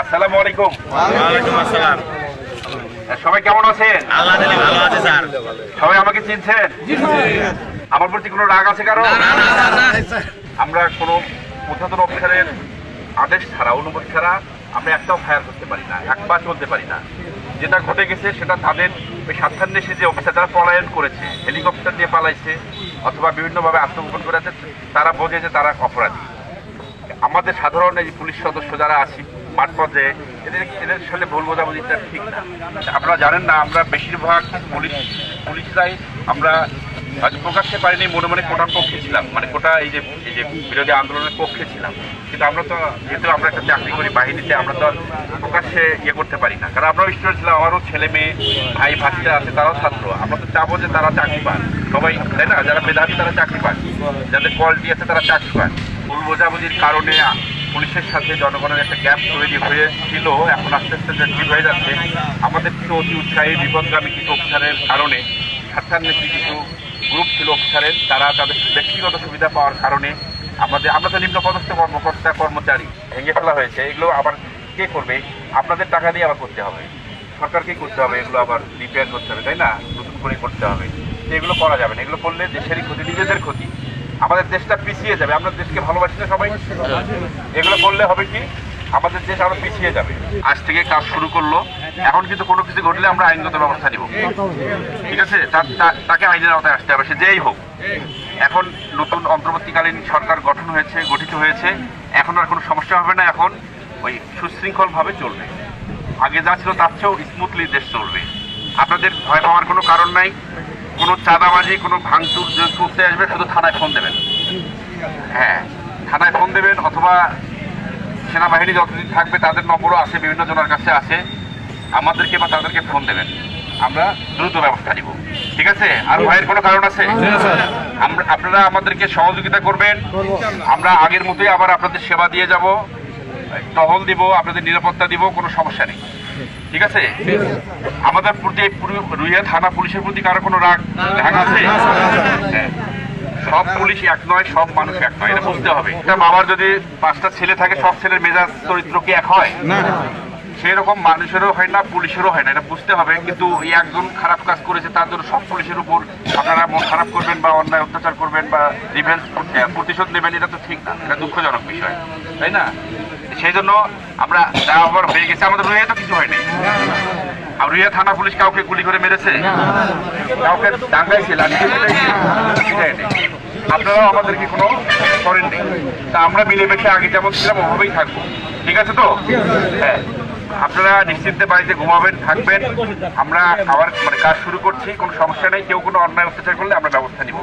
আসসালামু আলাইকুম। ওয়ালাইকুম আসসালাম। সবাই কেমন আছেন? আল্লাহ দিলে ভালো আছে স্যার। সবাই আমাকে চিনছেন? আমার প্রতি কোনো রাগ আছে কারও? আমরা কোনো প্রধান অফিসারের আদেশ ছাড়া অনুমতি ছাড়া আমরা একটাও ফায়ার করতে পারি না একবার চলতে পারি না। যেটা ঘটে গেছে সেটা তাদের ওই স্বার্থান্বেষী যে অফিসার যারা পলায়ন করেছে হেলিকপ্টার দিয়ে পালাইছে অথবা বিভিন্নভাবে আত্মগোপন করেছে তারা বোঝে যে তারা অপরাধী। আমাদের সাধারণ এই পুলিশ সদস্য যারা আছি মাঠ এদের এদের সাথে ভুল বোঝাবুঝিটা ঠিক না। আপনারা জানেন না, আমরা বেশিরভাগ পুলিশ, পুলিশরাই আমরা আজ প্রকাশে পারিনি, মনে মনে কোটার পক্ষে ছিলাম। মানে কোটা এই যে এই যে বিরোধী আন্দোলনের পক্ষে ছিলাম। কিন্তু আমরা তো, যেহেতু আমরা একটা চাকরি করি বাহিনীতে, আমরা তো প্রকাশ্যে ইয়ে করতে পারি না। কারণ আমরাও স্টুডেন্ট ছিলাম, আমারও ছেলে মেয়ে, ভাই ভাতিরা আছে, তারাও ছাত্র। আমরা তো চাবো যে তারা চাকরি পান সবাই, তাই না? যারা মেধাবী তারা চাকরি পান যাদের কোয়ালিটি আছে তারা চাকরি পান ভুল বোঝাবুঝির কারণে পুলিশের সাথে জনগণের একটা গ্যাপ তৈরি হয়েছিল, এখন আস্তে আস্তে যে ঠিক হয়ে যাচ্ছে। আমাদের কিছু অতি উৎসাহী বিপদগামী কিছু অফিসারের কারণে স্বার্থান্বেষী কিছু গ্রুপ ছিল অফিসারের, তারা তাদের ব্যক্তিগত সুবিধা পাওয়ার কারণে আমাদের আমরা তো নিম্ন পদস্থ কর্মকর্তা, কর্মচারী, ভেঙে ফেলা হয়েছে। এগুলো আবার কে করবে? আপনাদের টাকা দিয়ে আবার করতে হবে। সরকারকেই করতে হবে, এগুলো আবার রিপেয়ার করতে হবে, তাই না? নতুন করে করতে হবে। এগুলো করা যাবে না। এগুলো করলে দেশেরই ক্ষতি, নিজেদের ক্ষতি। আমাদের দেশটা পিছিয়ে যাবে, আমরা দেশকে ভালোবাসি না সবাই। এগুলো করলে হবে কি? আমাদের দেশ আরও পিছিয়ে যাবে। আজ থেকে কাজ শুরু করল। এখন কিন্তু কোনো কিছু ঘটলে আমরা আইনগত ব্যবস্থা নিব। ঠিক আছে? তাকে আইনের আওতায় আসতে হবে, সে যেই হোক। এখন নতুন অন্তর্বর্তীকালীন সরকার গঠন হয়েছে, গঠিত হয়েছে। এখন আর কোনো সমস্যা হবে না এখন। ওই সুশৃঙ্খল ভাবে চলবে। আগে যা ছিল তার চেয়েও স্মুথলি দেশ চলবে। আপনাদের ভয় পাওয়ার কোনো কারণ নাই। কোনো চাঁদাবাজি কোনো ভাঙচুর করতে আসবে শুধু থানায় ফোন দেবেন। হ্যাঁ থানায় ফোন দেবেন অথবা সেনাবাহিনী যতদিন থাকবে তাদের নম্বরও আছে বিভিন্ন জনের কাছে আছে আমাদেরকে বা তাদেরকে ফোন দেবেন। আমরা দ্রুত ব্যবস্থা নিব। ঠিক আছে? আর ভয়ের কোনো কারণ আছে? আমরা আপনারা আমাদেরকে সহযোগিতা করবেন। আমরা আগের মতোই আবার আপনাদের সেবা দিয়ে যাব। টহল দিব আপনাদের নিরাপত্তা দিব কোনো সমস্যা নেই। ঠিক আছে? আমাদের প্রতি রুইয়া থানা পুলিশের প্রতি কারও কোনো রাগ রাগ আছে? হ্যাঁ। সব পুলিশ এক নয় সব মানুষ এক নয় এটা বুঝতে হবে। বাবার যদি পাঁচটা ছেলে থাকে সব ছেলের মেজাজ চরিত্র কি এক হয়? সেই রকম মানুষেরও হয় না পুলিশেরও হয় না এটা বুঝতে হবে। কিন্তু একজন খারাপ কাজ করেছে তার জন্য সব পুলিশের উপর আপনারা মন খারাপ করবেন বা অন্যায় অত্যাচার করবেন বা রিভেন্স প্রতিশোধ নেবেন এটা তো ঠিক না। এটা দুঃখজনক বিষয় তাই না? সেই জন্য আমরা যা আবার হয়ে গেছে, আমাদের রুইয়া তো কিছু হয়নি। আর রুইয়া থানা পুলিশ কাউকে গুলি করে মেরেছে? কাউকে? দেয়নি। আপনারাও আমাদেরকে কোনো করেননি। তা আমরা মিলেমিশে আগে যেমন ছিলাম, ওভাবেই থাকব। ঠিক আছে তো? হ্যাঁ। আপনারা নিশ্চিন্তে বাড়িতে ঘুমাবেন, থাকবেন। আমরা আবার মানে কাজ শুরু করছি, কোনো সমস্যা নেই। কেউ কোনো অন্যায় অত্যাচার করলে আমরা ব্যবস্থা নিব।